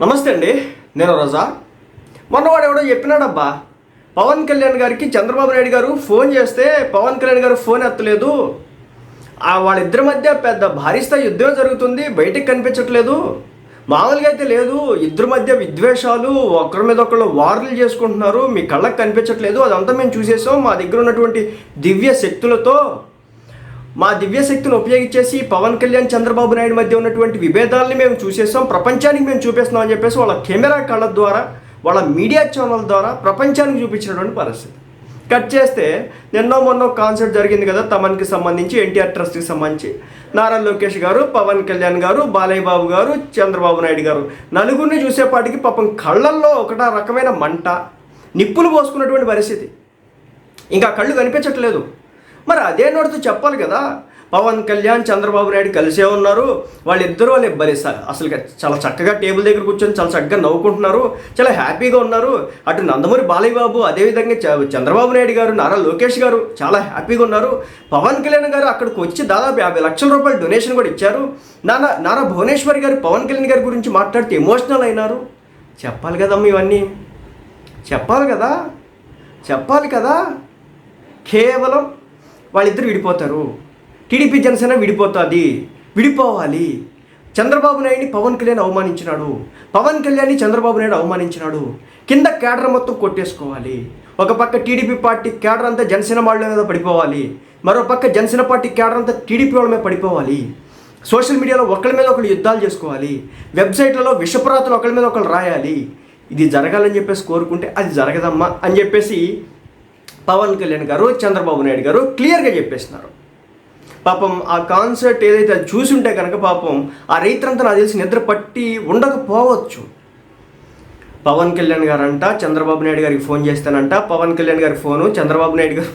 నమస్తే అండి నేను రజా. మొన్నవాడు ఎవడో చెప్పినాడబ్బా పవన్ కళ్యాణ్ గారికి చంద్రబాబు నాయుడు గారు ఫోన్ చేస్తే పవన్ కళ్యాణ్ గారు ఫోన్ ఎత్తలేదు. ఆ వాళ్ళిద్దరి మధ్య పెద్ద భారీ స్థాయి యుద్ధం జరుగుతుంది బయటికి కనిపించట్లేదు. మామూలుగా అయితే లేదు ఇద్దరి మధ్య విద్వేషాలు ఒకరి మీద ఒకళ్ళు వార్లు చేసుకుంటున్నారు మీ కళ్ళకు కనిపించట్లేదు అదంతా మేము చూసేసాం. మా దగ్గర ఉన్నటువంటి దివ్య శక్తులతో మా దివ్యశక్తిని ఉపయోగించేసి పవన్ కళ్యాణ్ చంద్రబాబు నాయుడు మధ్య ఉన్నటువంటి విభేదాలని మేము చూసేసాం ప్రపంచానికి మేము చూపిస్తున్నాం అని చెప్పేసి వాళ్ళ కెమెరా కళ్ళ ద్వారా వాళ్ళ మీడియా ఛానల్ ద్వారా ప్రపంచానికి చూపించినటువంటి పరిస్థితి. కట్ చేస్తే నిన్నో మొన్నో కాన్సర్ట్ జరిగింది కదా తమన్కి సంబంధించి ఎన్టీఆర్ ట్రస్ట్కి సంబంధించి. నారా లోకేష్ గారు పవన్ కళ్యాణ్ గారు బాలయ్య బాబు గారు చంద్రబాబు నాయుడు గారు. నలుగురిని చూసేపాటికి పాపం కళ్ళల్లో ఒకట రకమైన మంట నిప్పులు పోసుకున్నటువంటి పరిస్థితి. ఇంకా కళ్ళు కనిపించట్లేదు. మరి అదే నోటితో చెప్పాలి కదా. పవన్ కళ్యాణ్ చంద్రబాబు నాయుడు కలిసే ఉన్నారు. వాళ్ళిద్దరూ వాళ్ళు బలి అసలు చాలా చక్కగా టేబుల్ దగ్గర కూర్చొని చాలా చక్కగా నవ్వుకుంటున్నారు. చాలా హ్యాపీగా ఉన్నారు. అటు నందమూరి బాలయ్య బాబు అదేవిధంగా చ- చంద్రబాబు నాయుడు గారు నారా లోకేష్ గారు చాలా హ్యాపీగా ఉన్నారు. పవన్ కళ్యాణ్ గారు అక్కడికి వచ్చి దాదాపు యాభై లక్షల రూపాయలు డొనేషన్ కూడా ఇచ్చారు. నానా నారా భువనేశ్వరి గారు పవన్ కళ్యాణ్ గారి గురించి మాట్లాడితే ఎమోషనల్ అయినారు. చెప్పాలి కదమ్మా ఇవన్నీ. చెప్పాలి కదా. చెప్పాలి కదా. కేవలం వాళ్ళిద్దరు విడిపోతారు. టీడీపీ జనసేన విడిపోతుంది. విడిపోవాలి. చంద్రబాబు నాయుడిని పవన్ కళ్యాణ్ అవమానించినాడు. పవన్ కళ్యాణ్ని చంద్రబాబు నాయుడు అవమానించినాడు. కింద కేడర్ మొత్తం కొట్టేసుకోవాలి. ఒక పక్క టీడీపీ పార్టీ కేడర్ అంతా జనసేన వాళ్ళ మీద పడిపోవాలి. మరో పక్క జనసేన పార్టీ కేడర్ అంతా టీడీపీ వాళ్ళ మీద పడిపోవాలి. సోషల్ మీడియాలో ఒకళ్ళ మీద ఒకళ్ళు యుద్ధాలు చేసుకోవాలి. వెబ్సైట్లలో విషపురాతలు ఒకళ్ళ మీద ఒకళ్ళు రాయాలి. ఇది జరగాలని చెప్పేసి కోరుకుంటే అది జరగదమ్మా అని చెప్పేసి పవన్ కళ్యాణ్ గారు చంద్రబాబు నాయుడు గారు క్లియర్గా చెప్పేస్తున్నారు. పాపం ఆ కాన్సర్ట్ ఏదైతే అది చూసుంటే కనుక పాపం ఆ రైతులంతా నాకు తెలిసి నిద్ర పట్టి ఉండకపోవచ్చు. పవన్ కళ్యాణ్ గారు అంట చంద్రబాబు నాయుడు గారికి ఫోన్ చేస్తానంట పవన్ కళ్యాణ్ గారి ఫోను చంద్రబాబు నాయుడు గారు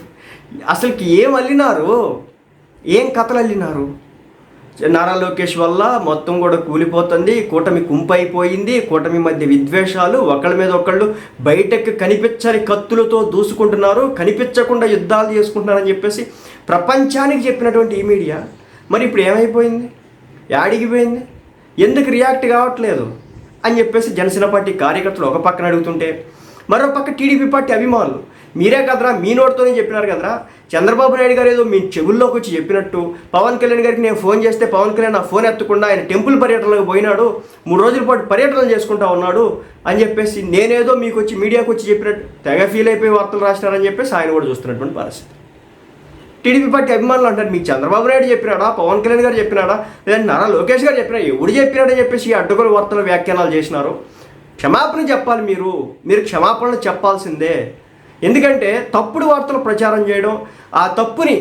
అసలుకి ఏం అల్లినారు? ఏం కథలు అల్లినారు? నారా లోకేష్ వల్ల మొత్తం కూడా కూలిపోతుంది. కూటమి కుంపైపోయింది. కూటమి మధ్య విద్వేషాలు ఒకళ్ళ మీద ఒకళ్ళు బయటకు కనిపించని కత్తులతో దూసుకుంటున్నారు. కనిపించకుండా యుద్ధాలు చేసుకుంటున్నారని చెప్పేసి ప్రపంచానికి చెప్పినటువంటి ఈ మీడియా మరి ఇప్పుడు ఏమైపోయింది? యాడిగిపోయింది. ఎందుకు రియాక్ట్ కావట్లేదు? అని చెప్పేసి జనసేన పార్టీ కార్యకర్తలు ఒక పక్కన అడుగుతుంటే మరో పక్క టీడీపీ పార్టీ అభిమానులు మీరే కదరా మీ నోటితోనే చెప్పినారు కదరా. చంద్రబాబు నాయుడు గారు ఏదో మీ చెవుల్లోకి వచ్చి చెప్పినట్టు పవన్ కళ్యాణ్ గారికి నేను ఫోన్ చేస్తే పవన్ కళ్యాణ్ నా ఫోన్ ఎత్తకుండా ఆయన టెంపుల్ పర్యటనలకు పోయినాడు మూడు రోజుల పాటు పర్యటనలు చేసుకుంటా ఉన్నాడు అని చెప్పేసి నేనేదో మీకు వచ్చి మీడియాకు వచ్చి చెప్పినట్టు తెగ ఫీల్ అయిపోయి వార్తలు రాసినారని చెప్పేసి ఆయన కూడా చూస్తున్నటువంటి పరిస్థితి. టీడీపీ పార్టీ అభిమానులు అంటారు మీకు చంద్రబాబు నాయుడు చెప్పినాడా? పవన్ కళ్యాణ్ గారు చెప్పినాడా? లేదంటే నారా లోకేష్ గారు చెప్పినా ఎవడు చెప్పినాడని చెప్పేసి ఈ అడ్డగోలు వార్తలు వ్యాఖ్యానాలు చేసినారు. క్షమాపణ చెప్పాలి మీరు. మీరు క్షమాపణలు చెప్పాల్సిందే. ఎందుకంటే తప్పుడు వార్తలు ప్రచారం చేయడం ఆ తప్పుని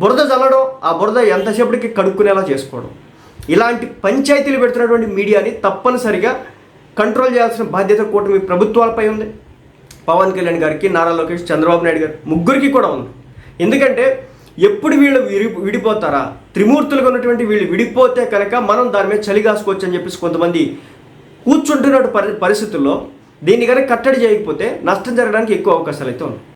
బురద చల్లడం ఆ బురద ఎంతసేపటికి కడుక్కునేలా చేసుకోవడం. ఇలాంటి పంచాయతీలు పెడుతున్నటువంటి మీడియాని తప్పనిసరిగా కంట్రోల్ చేయాల్సిన బాధ్యత కూటమి ప్రభుత్వాలపై ఉంది. పవన్ కళ్యాణ్ గారికి నారా లోకేష్ చంద్రబాబు నాయుడు గారు ముగ్గురికి కూడా ఉంది. ఎందుకంటే ఎప్పుడు వీళ్ళు విడి విడిపోతారా? త్రిమూర్తులుగా ఉన్నటువంటి వీళ్ళు విడిపోతే కనుక మనం దాని మీద చలి కాసుకోవచ్చు అని చెప్పేసి కొంతమంది కూర్చుంటున్న పరి పరిస్థితుల్లో దీన్ని కనుక కట్టడి చేయకపోతే నష్టం జరగడానికి ఎక్కువ అవకాశాలు అయితే ఉన్నాయి.